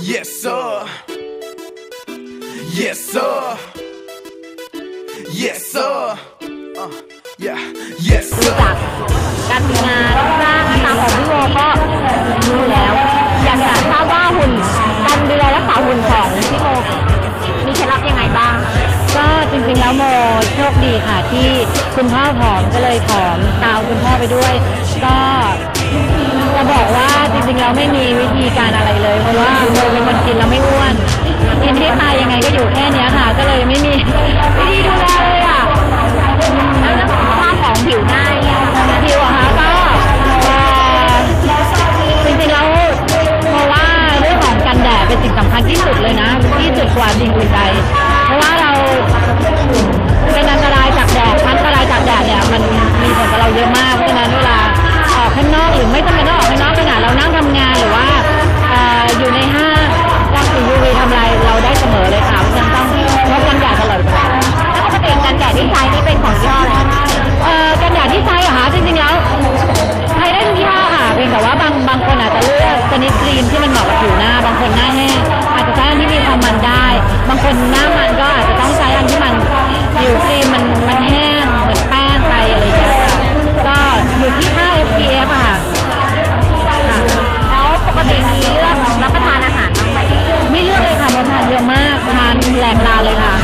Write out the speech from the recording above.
Yes, sir. Yes, sir. Yes, sir. Uh, yeah. Yes, ดู sir. จากการทำงานรูปร่างหน้าตาของพี่โมก็รู้แล้ว อยากจะทราบว่าหุ่นการดูแลรักษาหุ่นของพี่โมมีเคล็ดลับยังไงบ้าง ก็จริงๆแล้วโมโชคดีค่ะ ที่คุณพ่อผอมก็เลยผอมตามคุณพ่อไปด้วย ก็จะบอกว่าจ ริงๆแล้วไม่มีวิธีการอะไรเลย เพราะว่าโมเป็นคนกินแล้วไม่อ้วนกินที่ตายยังไงก็อยู่แค่เนี้ยค่ะ ก็เลยไม่มีวิธีดูแลเลยอะแล้วเรื่องของภาพของผิวหน้าเนี่ยผิวอะคะก็จริงๆแล้วเพราะว่าเรื่องของกันแดดเป็นสิ่งสำคัญที่สุดเลยนะที่สุดกว่าสิ่งอื่นใด นหน้าแห้งอาจจะใช้อันที่มีความมันได้ บางคนหน้ามันก็อาจจะต้องใช้อันที่มันผิวครีมมันมันแห้งเหมือนแป้งไปอะไรอย่างเงี้ยก็อยู่ที่ค่า SPF อะค่ะค่ะแล้วปกติมีเลือกรับประทานอาหารบ้างไหมไม่เลือกเลยค่ะเราทานเยอะมากทานแหลกลาเลยค่ะ